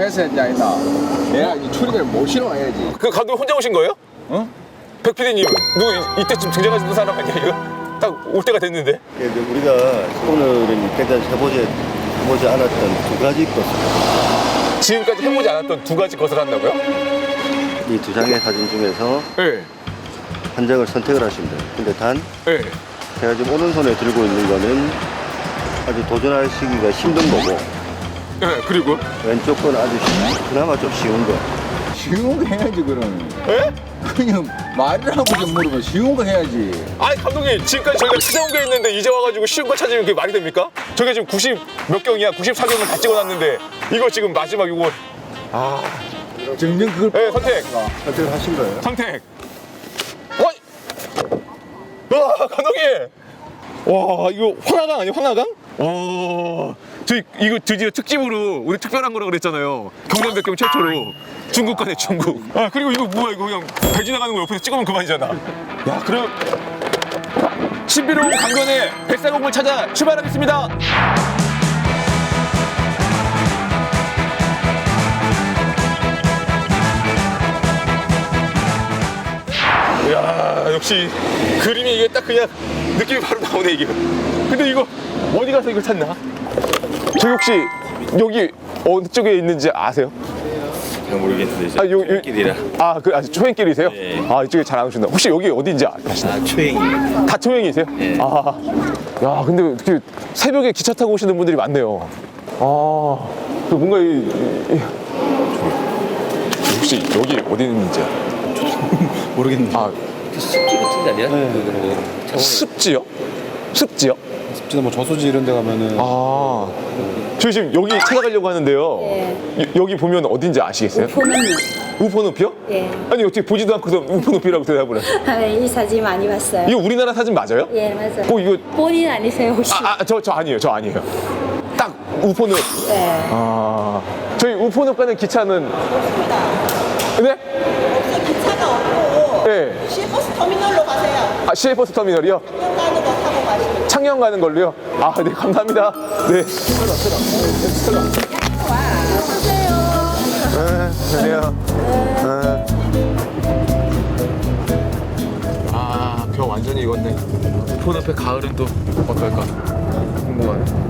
해서 이제 나 내가 이 출입을 모시러 해야지. 그 감독 혼자 오신 거예요? 어? 응? 백피디님 누구 이- 이때쯤 등장하시는 사람 아니야 이거? 딱 올 때가 됐는데 예, 근데 우리가 오늘은 이때까지 해보지, 해보지 않았던 두 가지 것이 지금까지 해보지 않았던 두 가지 것을 한다고요? 이두 장의 사진 중에서 예, 한 장을 선택을 하시면 돼요. 근데 단, 예. 제가 지금 오른손에 들고 있는 거는 아주 도전하시기가 힘든 거고, 네, 그리고? 왼쪽 건 아주 쉬- 그나마 좀 쉬운 거. 쉬운 거 해야지 그럼 예? 그냥 말이라고 좀 물어봐 쉬운 거 해야지 아이, 감독님 지금까지 저희가 찾아온 게 있는데 이제 와가지고 쉬운 거 찾으면 그게 말이 됩니까? 저게 지금 90 몇 경이야 94경을 다 찍어놨는데 이거 지금 마지막 이거 아. 증명 그걸 예 선택 아, 선택을 하신 거예요? 선택 어? 와 감독님 와 이거 황하강 아니에요 황하강? 와 저희 이거 드디어 특집으로 우리 특별한 거라 그랬잖아요. 경남백경 최초로 중국 간에 중국. 아 그리고 이거 뭐야 이거 그냥 배 지나가는 거 옆에서 찍으면 그만이잖아. 야 그럼 신비로운 강변에 백사공을 찾아 출발하겠습니다. 야 역시 그림이 이게 딱 그냥 느낌이 바로 나오네 이게. 근데 이거 어디 가서 이걸 찾나? 저기 혹시 여기 어느 쪽에 있는지 아세요? 모르겠는데 이제 아, 요, 요, 끼리라 아, 그, 아, 초행길이세요? 예. 아, 이쪽에 잘 안 오신다. 혹시 여기 어디인지 아, 아시나요? 아, 초행이 다 초행이세요? 예. 아, 야, 근데 이렇게 새벽에 기차 타고 오시는 분들이 많네요. 아, 그 뭔가 이, 이 혹시 여기 어디 있는지 아? 모르겠는데 아, 습지 같은 게 아니라 그 뭐, 습지요? 습지요? 납지나 뭐 저수지 이런 데 가면은 아, 저희 지금 여기 찾아가려고 하는데요. 예. 여, 기 보면 어딘지 아시겠어요? 보면요. 우포늪이요? 예. 아니 어떻게 보지도 않고서 우포늪이라고 대답을 하세요. 아이 네, 사진 많이 봤어요. 이거 우리나라 사진 맞아요? 예, 맞아요. 어, 이거 본인 아니세요 혹시? 아, 아, 저, 저 아니에요. 저 아니에요. 딱 우포늪. 네. 아, 저희 우포늪 가는 기차는 없습니다 네? 기차가 없고 예. 네. 시외버스 터미널로 가세요. 아, 시외버스 터미널이요? 가는 거 창녕 가는 걸로요. 아, 네, 감사합니다. 네. 네 안녕하세요. 네, 아, 겨 완전히 익었네. 그 폰 앞에 가을은 또 어떨까? 궁금하네.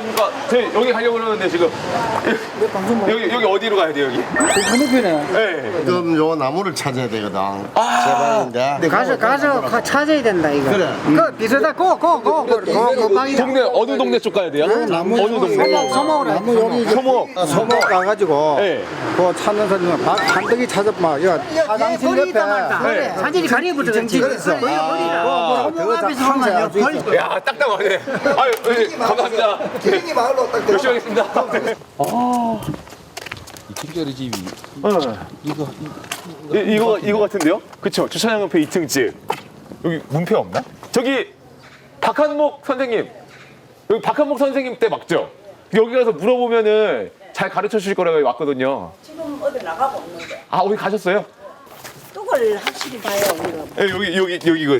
안녕하십니까. 여기 가려고 그러는데 지금 뭐- 여기 여기 어디로 가야 돼요 여기? 그 건너편에. 네. 그럼 요 나무를 찾아야 되거든. 아. 제발인데. 네, 가서 가서 가- 찾아야 된다 이거. 그래. 그 비슷하다. 고고고고고방이 동네 어느 동네 쪽 가야 돼요? 네, 어느 동네? 소목 소목으로. 나무 여기 이제 소목. 소목 가가지고 네. 그 찾는 사람이 막 잔뜩이 찾아 막 여, 화장실 옆에 거리 있다 말다. 그래. 사진이 가리부터 그렇지. 그랬어. 거리 거리라. 소목 그거 다 앞에서 보면 항상 여기. 거리 야 딱딱하네. 아유 예, 감사합니다. 휘인이 마을로 딱 들어가. 하겠습니다. 네. 아, 이 뒷자리 집이 어. 이거 이거 이거 같은데요? 그쵸? 주차장 옆에 2층집. 여기 문패 없나? 저기 박한목 선생님. 여기 박한목 선생님 때 맞죠? 여기 가서 물어보면은 잘 가르쳐 주실 거라고 왔거든요. 지금 어디 나가고 없는데 아, 어디 가셨어요? 뚝을 확실히 봐야 우리가 예, 여기 여기 여기 이거.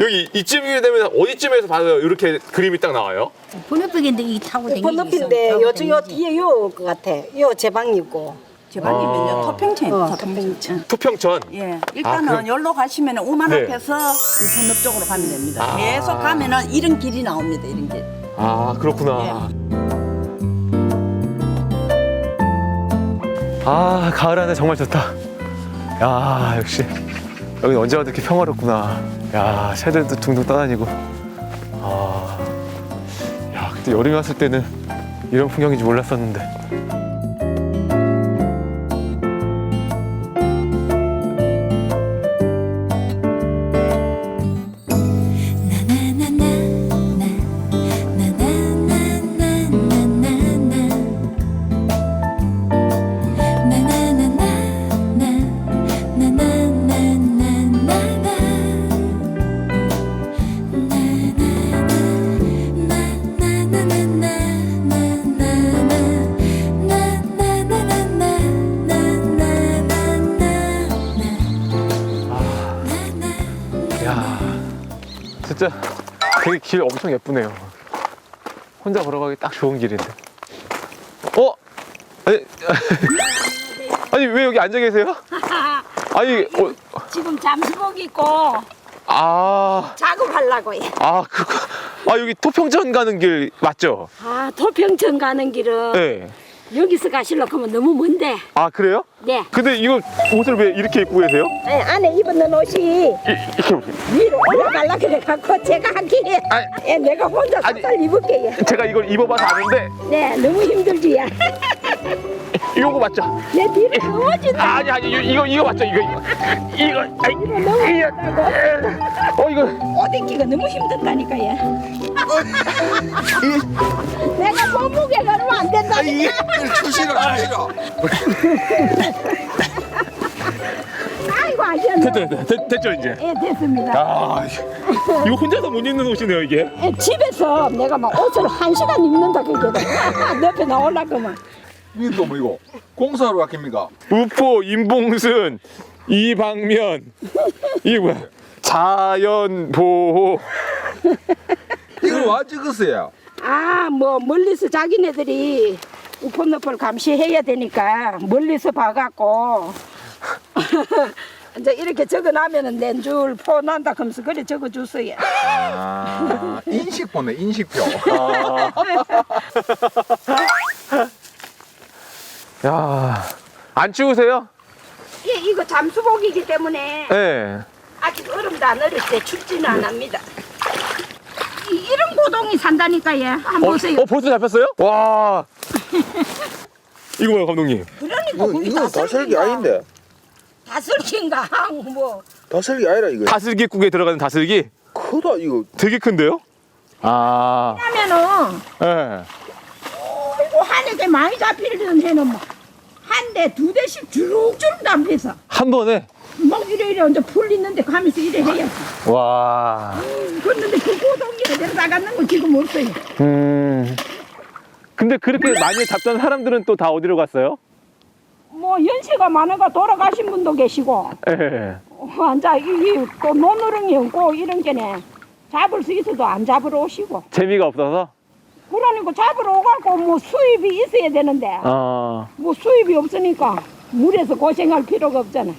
여기 이쯤이 되면 어디쯤에서 봐서 이렇게 그림이 딱 나와요? 번호표인데 이 타고 네, 다니기 번호표인데 요즘 요 뒤에 요그 같아. 요 제 방이고. 제방이면요 아. 토평천 어, 토평천. 토평천. 예, 아, 일단은 아, 열로 가시면 우만 네. 앞에서 분읍 쪽으로 가면 됩니다. 아. 계속 가면은 이런 길이 나옵니다. 이런 길. 아 그렇구나. 예. 아 가을 안에 정말 좋다. 야 역시 여기 언제 와도 이렇게 평화롭구나. 야, 새들도 둥둥 떠다니고. 아, 야, 그때 여름에 왔을 때는 이런 풍경인지 몰랐었는데. 길 엄청 예쁘네요. 혼자 걸어가기 딱 좋은 길인데. 어? 아니, 아니 왜 여기 앉아 계세요? 아니, 어, 지금 잠수복 입고 아, 작업하려고 해. 아, 그거, 아 여기 토평천 가는 길 맞죠? 아, 도평천 가는 길은 네. 여기서 가시려고 하면 너무 먼데. 아 그래요? 네. 근데 이거 옷을 왜 이렇게 입고 계세요? 네, 안에 입은 옷이 위로 올라가려 그래 갖고 제가 하기에 아니. 예, 내가 혼자 아니. 살살 입을게요. 제가 이걸 입어봐서 아는데 네, 너무 힘들지야. 이거 맞죠? 내 뒤로 넘어진다. 아, 아니 아니 이거 이거, 이거 맞죠? 이거 이거 이거 아이, 이거 어 이거 옷 입기가 너무 힘든다니까 얘. 내가 몸무게가 얼면안 된다니까. 추시라 추시라 아이고 아시았네. 됐죠 됐, 됐죠 이제 예, 됐습니다. 아 이거 혼자서 못 입는 옷이네요 이게 예, 집에서 내가 막 옷을 한 시간 입는다 그게 옆에 나오려고만. 이거 뭐 이거 공사로 아낍니까? 우포 임봉순 이방면 이게 뭐야 자연 보호 이거 와 찍었어요. 아, 뭐 멀리서 자기네들이 우폰너플 감시해야 되니까 멀리서 봐갖고 이제 이렇게 적어놔면은 낸줄 포난다 하면서 그래 적어줬어요. 아 인식 보네 인식표. 야 안 추우세요? 예, 이거 잠수복이기 때문에 네 아직 얼음도 안 얼을 때 춥지는 않습니다. 이- 이런 고동이 산다니까 얘. 한번 어, 보세요. 어 벌써 잡혔어요? 와 이거 뭐야 감독님 그러니까 거기 다슬기 아닌데. 다슬기인가 뭐 다슬기 아니라 이거. 다슬기국에 들어가는 다슬기 크다 이거. 되게 큰데요? 아 하면은 예. 한에게 많이 잡히는 해는 뭐한대 두 대씩 주룩주룩 담혀서 한 번에 막 이래 이래 이제 풀 있는데 가면서 이래 해야지. 와 그런데 그 고동기를 나갔는 거 지금 없어요. 음. 근데 그렇게 많이 잡던 사람들은 또 다 어디로 갔어요? 뭐 연세가 많아가 돌아가신 분도 계시고 예. 어, 앉아 이또 노노릉이 없고 이런 게네 잡을 수 있어도 안 잡으러 오시고 재미가 없어서? 그러니까 잡으러 오갖고 뭐 수입이 있어야 되는데 어. 뭐 수입이 없으니까 물에서 고생할 필요가 없잖아.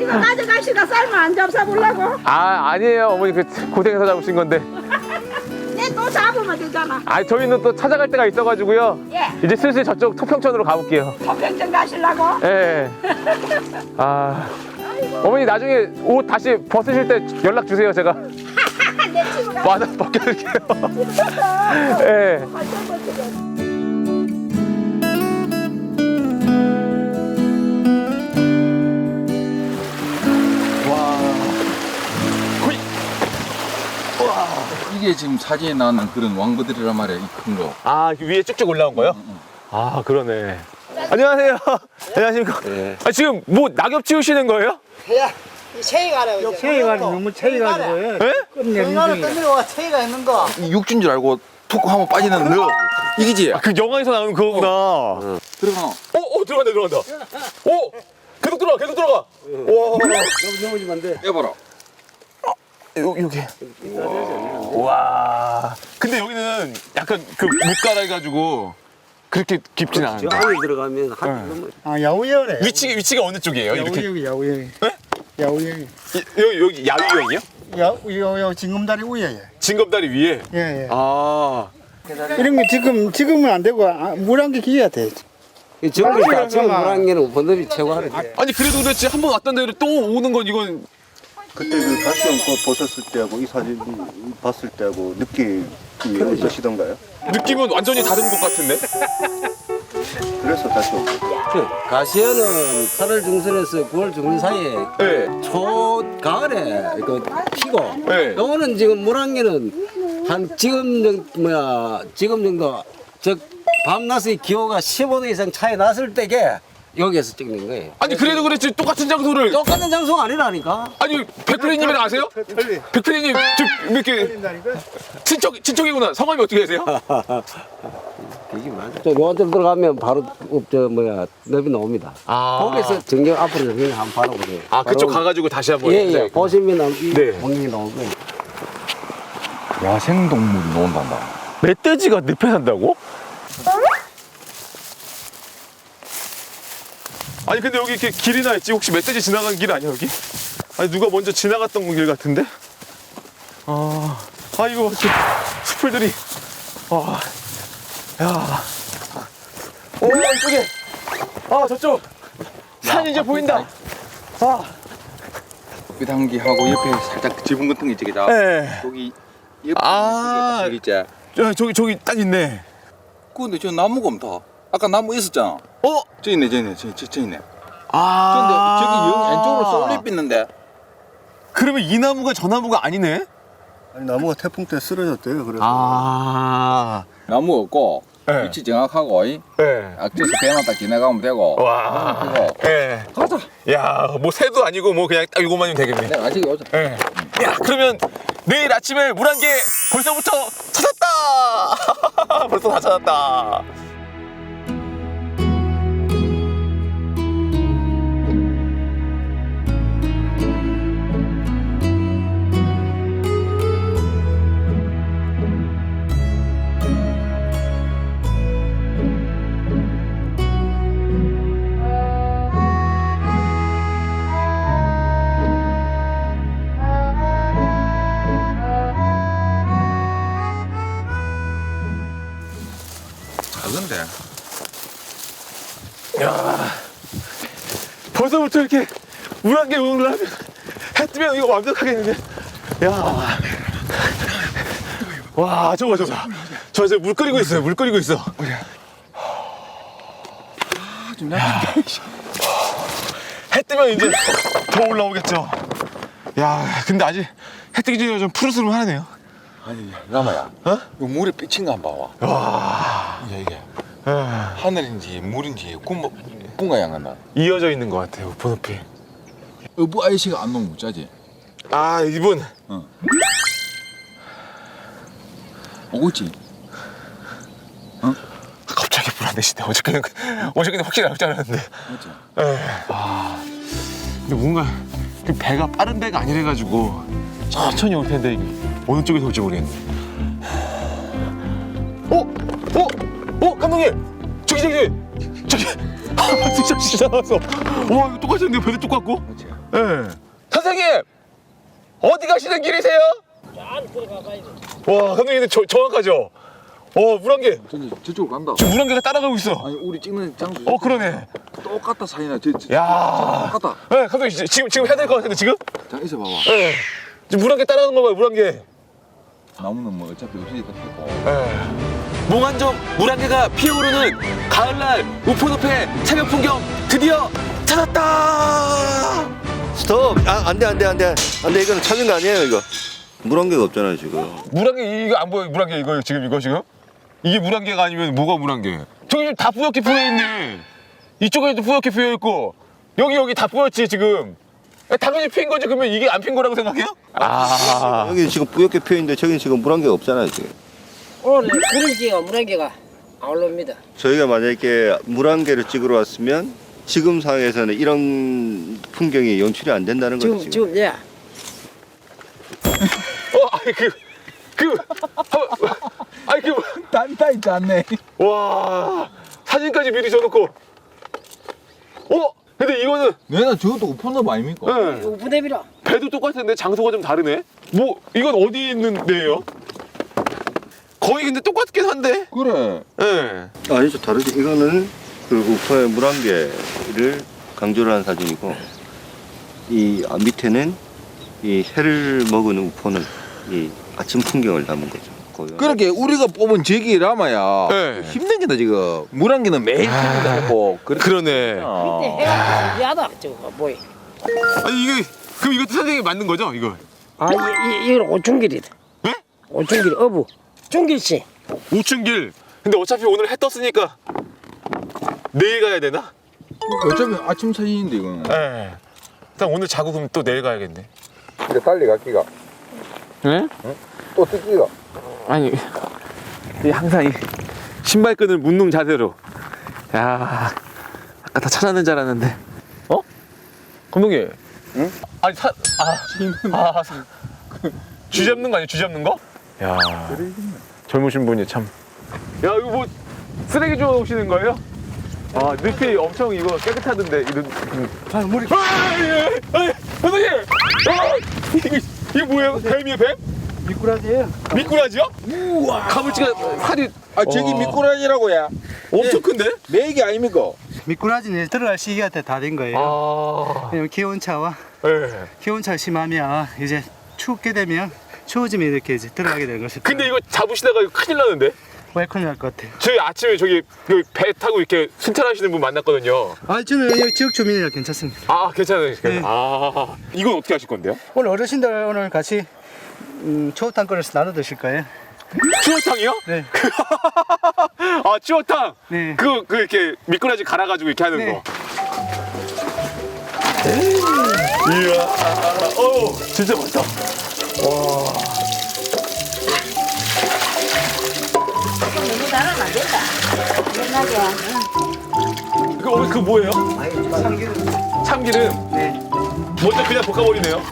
이거 가져가시가 쌀만 안 잡사 보려고? 아, 아니에요. 어머니 그 고생해서 잡으신 건데. 내또 잡으면 되잖아. 아, 저희는 또 찾아갈 데가 있어가지고요. 예, 이제 슬슬 저쪽 토평천으로 가볼게요. 토평점 가시려고? 예. 아. 어머니 나중에 옷 다시 벗으실 때 연락 주세요. 제가 내 친구가 맞아 벗겨드릴게요. 예. 이게 지금 사진에 나오는 그런 왕거들이란 말이야 이 큰 거. 아, 그 위에 쭉쭉 올라온 거요? 아, 그러네. 안녕하세요. 안녕하십니까. 아, 지금 뭐 낙엽 치우시는 거예요? 체이가 너무 체이가 가지고 예? 끝내는 중이야. 체이가 있는 거. 이 육진 줄 알고 툭 하면 빠지는 너 이기지? 아, 그 영화에서 나오는 그거구나. 들어가. 어, 어, 들어간다, 들어간다. 오! 계속 들어가, 계속 들어가. 와. 넘어지면 안 돼. 해봐라. 요, 요게. 와. 근데 여기는 약간 그 묻가라 해가지고 그렇게 깊진 않은데. 안에 들어가면 한 네. 넘어. 아 야우열에. 위치, 위치가 어느 쪽이에요? 이렇게. 야우열이 야우열. 야우열. 이- 여기, 여기 야위형이요? 야우요 징검다리 위에. 징검다리 위에. 예 예. 아. 이런 거 지금 지금은 안 되고 아, 물안개 기어야 돼. 전부 다 빨리 지금 들어가. 물안개는 번업이 최고하래. 아니, 그래도 그렇지. 한 번 왔던 데를 또 오는 건 이건. 그때 그 가시형 거 보셨을 때하고 이 사진 봤을 때하고 느낌이 어떠시던가요? 느낌은 완전히 다른 것 같은데? 그래서 다시 온 거예요. 가시현은 8월 중순에서 9월 중순 사이에 네. 초 가을에 그 피고 네. 요거는 지금 물안개는 한 지금 정 뭐야 지금 정도 즉 밤낮의 기호가 15도 이상 차이 났을 때게 여기에서 찍는 거예요. 아니 그래도 그랬지 똑같은 장소를 똑같은 장소가 아니라니까. 아니 백프리님이랑 아세요? 틀리. 백프리님 좀 이렇게? 친척 친척이구나. 성함이 어떻게 되세요? 이게 맞아. 저 요한점 들어가면 바로 저 뭐야 너비 나옵니다. 아. 거기서 정경 앞으로 정경 한번 바라보세요. 아 그쪽 바로- 가가지고 다시 한번. 예, 예. 네. 보시면 이 네. 공이 나오고요. 야생동물이 나온단다. 멧돼지가 늪에 산다고? 아니 근데 여기 이렇게 길이나 있지 혹시 멧돼지 지나가는 길 아니야 여기? 아니 누가 먼저 지나갔던 길 같은데? 아, 아 이거 저 숲풀들이 아, 야, 오 이쪽에 아 저쪽 산 이제 보인다. 아, 끝한기하고 옆에 살짝 지붕 같은 게 있지, 그죠? 예. 여기 옆에 아. 여기 있지. 저, 저기 저기 딱 있네. 근데 저 나무가 없다. 아까 나무 있었잖아. 어? 저 있네, 저 있네, 저, 저, 저 있네. 근데 아, 저기 영 왼쪽으로 쏠립 있는데. 그러면 이 나무가 저 나무가 아니네? 아니 나무가 태풍 때 쓰러졌대요. 그래서 아, 나무 없고 네. 위치 정확하고 이 예. 앞뒤에서 배만 딱 지나가면 되고. 와, 그거. 예. 가자. 야, 뭐 새도 아니고 뭐 그냥 딱 이거만이면 되겠네. 내가 아직 오자. 예. 야, 그러면 내일 아침에 물 한 개 벌써부터 찾았다. 벌써 다 찾았다. 벌써부터 이렇게 물한개 응을 하면 해 뜨면 이거 완벽하겠는데. 야. 와, 저거 저거. 저 이제 물 끓이고 있어요. 물 끓이고 있어. 해 뜨면 이제 더 올라오겠죠. 야, 근데 아직 해 뜨기 전에 좀 푸르스름하네요. 아니, 라마야. 어? 이 물에 삐친 거 한번 봐봐. 와, 이게 이게 에, 하늘인지 물인지 꿈 꿈과 양한다. 이어져 있는 것 같아요. 번호피. 어부 아저씨가 안 너무 짜지. 아, 이분 오고 있지. 갑자기 불안해지네. 어저께는 어저께는 확실히 나올 줄 알았는데. 맞지. 에. 아, 근데 뭔가 그 배가 빠른 배가 아니래가지고 천천히 올 텐데 이게 어느 쪽에서 올지 모르겠네. 어, 어, 어, 감독님, 저기 저기 저기 진짜 진짜 나왔어. 와, 이거 똑같은데 배도 똑같고. 예. 선생님, 어디 가시는 길이세요? 와, 근데 저, 정확하죠? 어, 물안개. 저기 저쪽으로 간다. 지금 물안개가 따라가고 있어. 아니 우리 찍는 장소. 어, 그러네. 똑같다 사이나. 저, 저, 야. 똑같다. 네, 감독님 지- 지금 지금 해야 될 것 같은데 지금? 자 있어 봐봐. 네. 지금 물안개 따라가는 거 봐요, 물안개. 나무는 뭐 어차피 없으니까 했고. 네. 몽환적 물안개가 피어오르는 가을날 우포늪의 새벽 풍경 드디어 찾았다. 스톱. 아, 안 돼, 안 돼, 안 돼. 안 돼. 이거는 찾은 거 아니에요, 이거. 물한 개가 없잖아요, 지금. 물안개 이거 안 보여? 물안개 이거 지금 이거 지금? 이게 물안개가 아니면 뭐가 물안개? 저기 지금 다 뿌옇게 피어 있네. 이쪽에도 뿌옇게 피어 있고 여기 여기 다 뿌옇지 지금. 당연히 피인 거지. 그러면 이게 안 핀 거라고 생각해요? 아. 여기 지금 뿌옇게 피어 있는데 저기는 지금 물한 개가 없잖아요, 지금. 오늘 구름지가 물안개가 안 올라옵니다. 저희가 만약에 물한 개를 찍으러 왔으면 지금 상황에서는 이런 풍경이 연출이 안 된다는 거죠, 지금 지금. 지금 예. 어, 아니 그, 그, 한- 아니 그, 단타 있지 않네. 와, 사진까지 미리 줘놓고. 어, 근데 이거는 내가 저것도 우편업 아닙니까? 예, 우부대비라. 배도 똑같은데 장소가 좀 다르네. 뭐 이건 어디 있는 데예요? 거의 근데 똑같긴 한데. 그래. 예. 아니죠, 다르죠. 이거는 그 우퍼의 물한 개를 강조를 한 사진이고, 이 아, 밑에는 이 해를 먹은 우퍼는 이 아침 풍경을 담은 거죠. 고요. 그렇게 우리가 뽑은 저기 라마야 네. 힘든 게다 지금 물안개는 매일 찍는다 했고 그래. 그러네. 밑에 어. 해가 신기하다. 저거 뭐야? 아니 이게 그럼 이것도 선생님이 만든 거죠? 이거? 아, 이, 이, 이건 오춘길이다. 예? 오춘길 어부. 충길 씨. 우춘길. 근데 어차피 오늘 해 떴으니까 내일 가야 되나? 어차피 아침 사진인데 이거는. 예. 일단 오늘 자고 그럼 또 내일 가야겠네. 이제 빨리 갈기가. 네? 또 뜯기가. 아니 이 항상 이 신발끈을 묶는 자세로 야 아까 다 찾았는 줄 알았는데 어? 감독님 응? 아니 사, 아, 아, 사, 쥐 잡는 거 아니에요? 쥐 잡는 거? 야 젊으신 분이 참 야 이거 뭐 쓰레기 주워 오시는 거예요? 아 늪이 엄청 이거 깨끗하던데 이런 아 머리 아, 예, 예, 감독님 아, 이게, 이게 뭐예요? 뱀이에요 뱀? 미꾸라지예요. 미꾸라지요? 우와 가물치가 살이 아 저기 어. 미꾸라지라고야. 엄청 큰데? 매기 아닙니까? 미꾸라지는 들어갈 시기가 다 된 거예요. 아, 왜냐면 기온차와 예. 기온차 심하면 이제 춥게 되면 추워지면 이렇게 이제 들어가게 되는 것이. 근데 이거 잡으시다가 이거 큰일 나는데? 왜 큰일 날 것 같아요. 저희 아침에 저기 여기 배 타고 이렇게 순찰하시는 분 만났거든요. 아 저는 여기 지역 주민이라 괜찮습니다. 아, 괜찮으시겠 네. 아, 이건 어떻게 하실 건데요? 오늘 어르신들 오늘 같이 음, 초탕 끓여서 나눠 드실 거예요. 추어탕이요? 네. 아, 추어탕! 네. 그, 그 이렇게 미꾸라지 갈아가지고 이렇게 하는 네. 거. 이야, 어우, 진짜 맛있다. 너무 달아면 안 된다. 옛날에 그, 어, 그 뭐예요? 참기름. 참기름. 네. 먼저 그냥 볶아버리네요.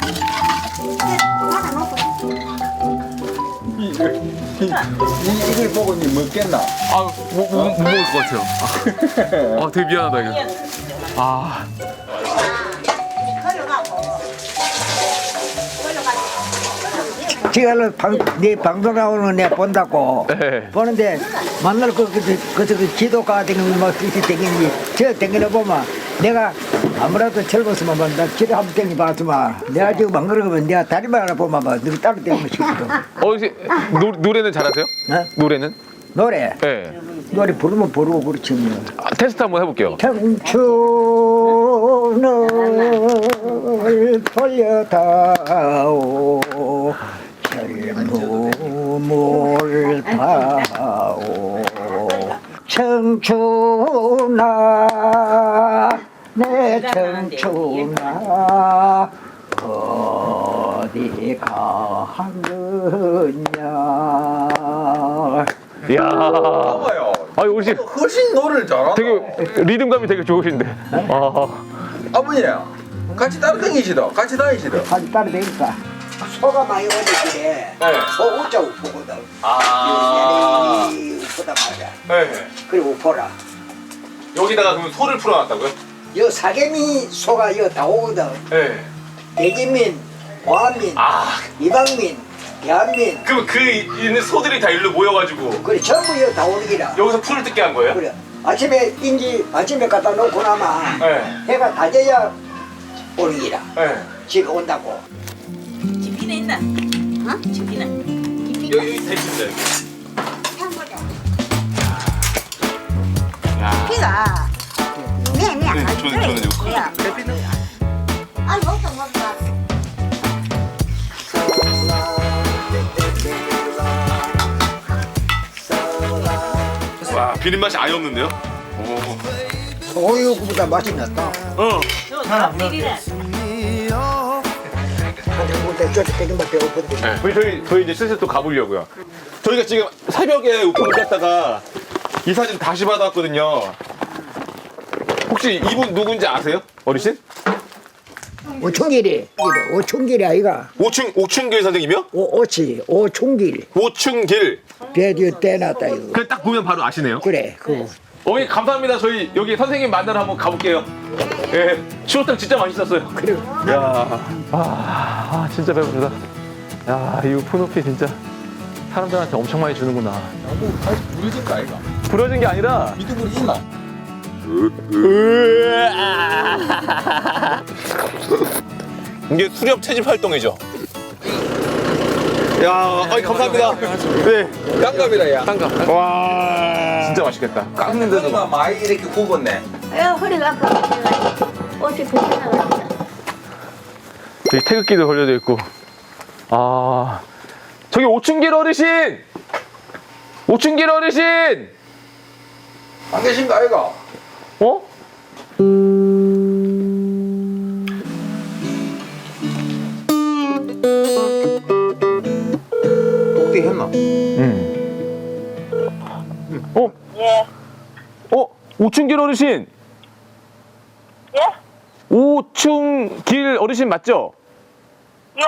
이걸 보고 니 먹겠나? 아, 못, 못, 못 먹을 것 같아요. 아, 아, 되게 미안하다, 이거. 아, 지금 방, 네 방송 나오는 내 본다고 네. 보는데 만날 거 그저 그저 그 기도 가다니는 막 그렇게 댕기니 저 댕기나 보면 내가 아무래도 젊었으면 뭐, 나 기도 한번 댕기 봤지만 내가 지금 안 그러면 내가 다리만 하나 보면 막 너희 따로 댕기면 싶거든 어, 혹시 노, 노래는 잘하세요? 네? 노래는? 노래 네. 노래 부르면 부르고 그렇지 뭐 아, 테스트 한번 해볼게요. 청춘을 돌려다오 다오 청춘아 내 청춘아 어디 가느냐 이야. 봐봐요. 아니, 우리 집 훨씬 노래를 잘한다. 되게 리듬감이 되게 좋으신데. 아, 아버님 같이 따로 다니시다. 같이 다니시다. 아주 따로 되니까 소가 많이 오니길래 네. 소 우자 우포거든 아. 이 우포단 말이야 네. 그리고 우포라 여기다가 그럼 소를 풀어놨다고요? 여 사계미 소가 여 다 오거든 네. 대기민 보안민 아, 이방민 대한민 그럼 그 있는 소들이 다 일로 모여가지고 그래 전부 여 다 오는 기라 여기서 풀을 뜯게 한 거예요? 그래 아침에 인지 아침에 갖다 놓고 나면 네. 해가 다 져야 오는 기라 네. 집에 온다고 집기는 있나? 어? 집기는? 여기 있습니다. 피가 매매 네, 저는- 저는 이거? 아. 와, 비린 맛이 아예 없는데요? 오. 소유보다 맛이 낫다 어. 밖에 없거든 네. 저희, 저희, 저희 이제 슬슬 또 가보려고요. 저희가 지금 새벽에 우편을 갔다가 이 사진 다시 받아왔거든요. 혹시 이분 누군지 아세요? 어르신? 오충길이 오충길이 아이가 오충, 오충길 선생님이요? 오, 오치 오충길 오충길. 배뒤에 떼놨다 이거 그딱 보면 바로 아시네요. 그래 그거 어머니 감사합니다. 저희 여기 선생님 만나러 한번 가볼게요. 예, 추어탕 진짜 맛있었어요. 그래 야, 아, 아 진짜 배부르다. 야, 이 푸노피 진짜 사람들한테 엄청 많이 주는구나. 다시 부르질 거 아이가? 부러진 게 아니라 미드불이 있나? 이게 수렵 채집 활동이죠. 야, 아이 감사합니다. 네, 깡갑이라 야. 깜깜. 와, 진짜 맛있겠다. 깎는 데도 막. 많이 이렇게 굽었네. 야 허리가 아파. 어디 불편하다. 태극기도 걸려져 있고. 아, 저기 오충길 어르신, 오충길 어르신. 안 계신 거 아이가? 어? 음. 어? 예. 어? 오충길 어르신? 예? 오충길 어르신 맞죠? 예.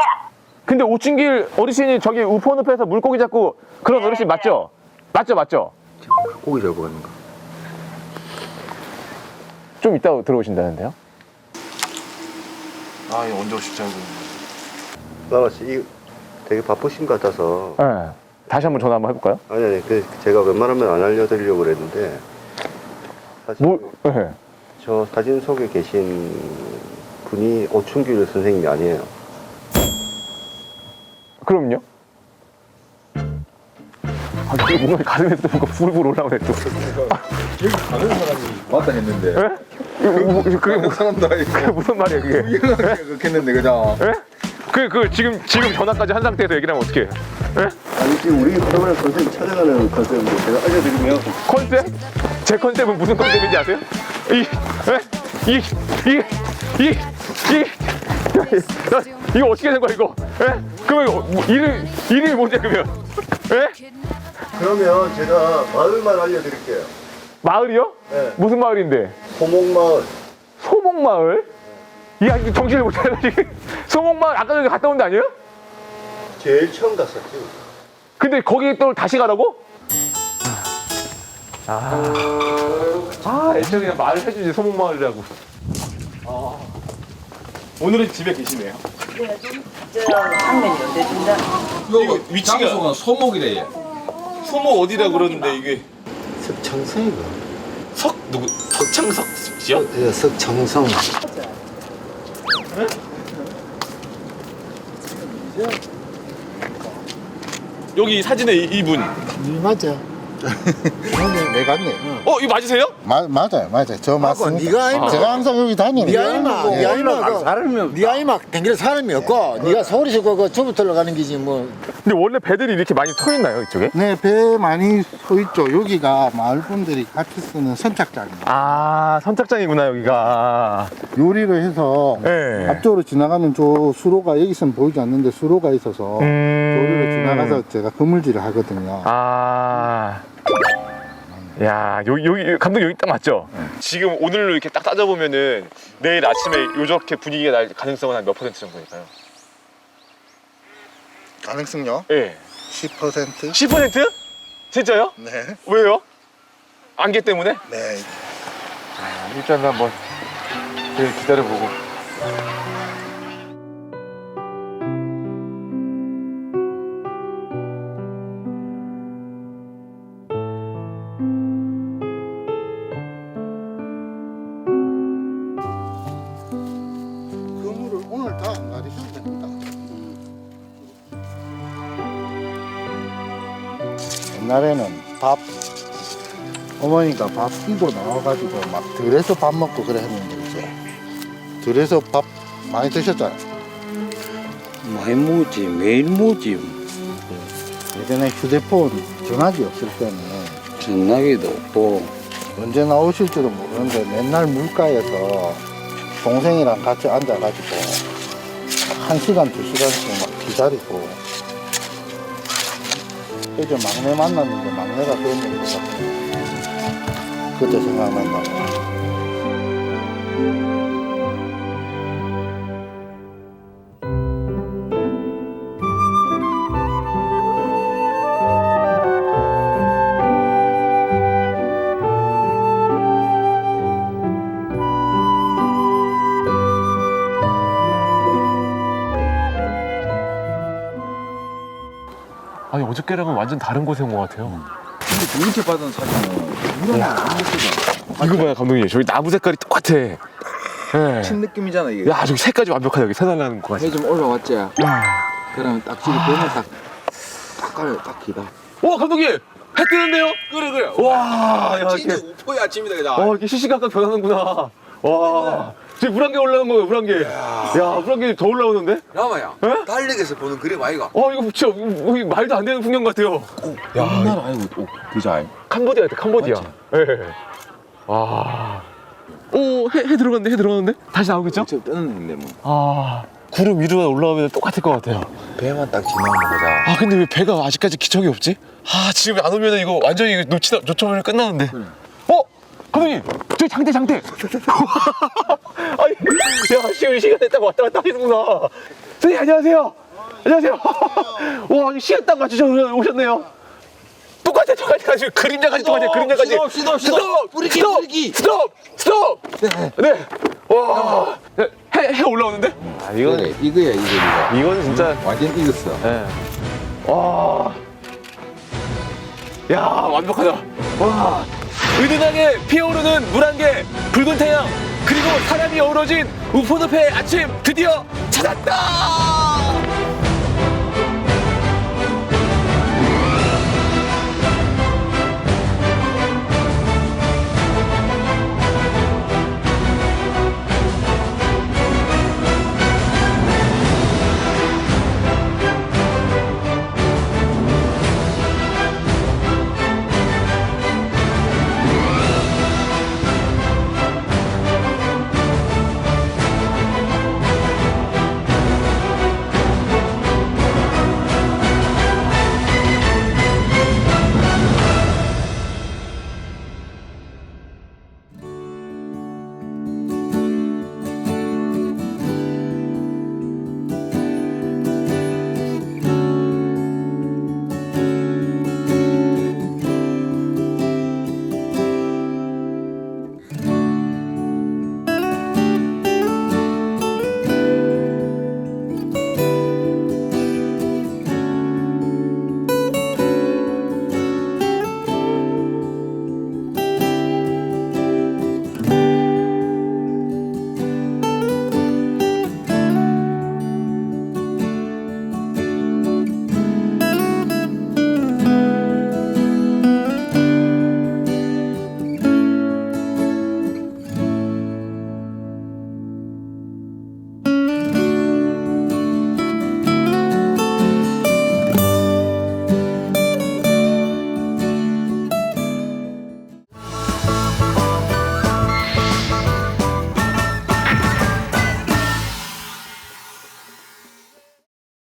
근데 오충길 어르신이 저기 우포늪에서 물고기 잡고 그런 어르신 맞죠? 맞죠, 맞죠? 고기 잡고 가는 거. 좀 이따 들어오신다는데요? 아, 이거 언제 오실지 알고. 나라 씨, 이 되게 바쁘신 것 같아서. 네. 다시 한번 전화 한번 해볼까요? 아니, 아니, 그 제가 웬만하면 안 알려드리려고 그랬는데. 사실 뭐, 네. 저 사진 속에 계신 분이 오충길 선생님이 아니에요. 그럼요? 아, 이게 뭔가 가슴에서 뭔가 불불 올라오네 또. 맞다 했는데. 예? 이거 뭐- 그게 뭐- 사람도 아니고. 그게 무슨 말이야 그게? 이상하게 그렇게 했는데 그죠? 예? 그, 그 지금 지금 전화까지 한 상태에서 얘기를 하면 어떡해? 아니, 지금 우리 프로그램 선생님 촬영하는 컨셉인데 제가 알려드리면 컨셉? 제 컨셉은 무슨 컨셉인지 아세요? 이, 에? 이, 이, 이, 이, 야, 이거 어떻게 된 거야 이거? 에? 그러면 뭐, 이름 이름이 뭔지 그러면? 에? 그러면 제가 마을만 알려드릴게요. 마을이요? 네. 무슨 마을인데? 소목마을. 소목마을? 야 이거 정신을 못 차려 지금. 소목마을 아까 전에 갔다 온 데 아니에요? 제일 처음 갔었죠. 근데 거기 또 다시 가라고? 아, 아, 애초에 그냥 말을 해주지 소목마을이라고. 아, 오늘은 집에 계시네요. 당면이 언제 준다? 이거 위치가- 장소가 소목이래. 얘. 소목 어디라 그러는데 이게 석청성이가. 석 누구? 석창석 씨요? 예, 석청성. 여기 사진에 이, 이분. 맞 아. 내 같네. 어, 이거 맞으세요? 마, 맞아요, 맞아요. 저 맞습니다. 네가 아니면 제가 항상 여기 다니는. 네가 아니면 네가 아니면 사람이 없 네가 이마 댕길 사람이 없고 네가 서울에 서고 그 주부터로 가는 기지 뭐. 근데 원래 배들이 이렇게 많이 서 있나요 이쪽에? 네, 배 많이 서 있죠. 여기가 마을 분들이 같이 쓰는 선착장입니다. 아, 선착장이구나 여기가. 요리를 해서 네. 앞쪽으로 지나가는 저 수로가 여기서는 보이지 않는데 수로가 있어서 음. 지나가서 제가 그물질을 하거든요. 아. 야, 여기, 여기, 감독 여기 딱 맞죠? 지금 오늘로 이렇게 딱 따져보면은 내일 아침에 요렇게 분위기가 날 가능성은 한 몇 퍼센트 정도일까요? 가능성요? 예. 10%? 10%? 진짜요? 네. 왜요? 안개 때문에? 네. 일단 한번 기다려보고. 옛날에는 밥 어머니가 밥 끼고 나와가지고 막 들에서 밥 먹고 그래 했는데 이제 들에서 밥 많이 드셨잖아요. 많이 먹지 매일 먹지. 예전에 휴대폰 전화기 없을 때는 전화기도 없고 언제 나오실지도 모르는데 맨날 물가에서 동생이랑 같이 앉아가지고 한 시간 두 시간씩 막 기다리고 이제 막내 만났는데 막내가 됐는 것 같아요. 그때 생각난다. 어저께랑은 완전 다른 곳에 온 것 같아요. 근데 누구한테 받은 사진은 이거 봐요, 감독님. 저기 나무 색깔이 똑같아. 예. 친 느낌이잖아 이게. 야, 저기 색깔이 완벽하다. 여기 새날라는 거 같아. 해좀 올라왔지. 야. 그러면 딱지를 보면 딱, 딱 가려, 딱 기다. 와, 감독님! 해 뜨는데요? 그래, 그래. 와, 야, 진짜 이렇게. 우포의 아침이다, 그다. 어, 이렇게 시시각각 변하는구나. 와. 지금 물안개 올라온 거예요, 물안개. 야, 물안개 더 올라오는데? 라마야, 에? 달력에서 보는 그림 아이가? 어, 이거 진짜 이거 말도 안 되는 풍경 같아요. 옛날 아니고, 오, 그자. 캄보디아 같아, 캄보디아. 예. 와. 오, 해, 해 들어갔는데, 해 들어갔는데? 다시 나오겠죠? 저 뜨는 했네, 뭐. 아. 구름 위로 올라오면 똑같을 것 같아요. 배만 딱 지나오는 거자. 아 근데 왜 배가 아직까지 기척이 없지? 아 지금 안 오면 이거 완전히 이거 놓치다 놓쳐버리면 끝나는데. 어? 감독님 저기 장대 장대. 아니 야 지금 시간 됐다고 왔다 갔다 하시는구나. 선생님 안녕하세요. 안녕하세요. 와 시간 딱 맞추셔 오셨네요. 똑같아 똑같아 지금 그림자까지 똑같아 그림자까지. 스톱, 스톱, 스톱. 뿌리기, 스톱 뿌리기. 스톱 스톱. 네. 와. 해, 해 올라오는데? 아 이건 그래, 이거야 이거 이거. 이거는 진짜 완전 익었어. 예. 와. 야, 완벽하다. 와. 은은하게 피어오르는 물안개, 붉은 태양, 그리고 사람이 어우러진 우포늪의 아침 드디어 찾았다!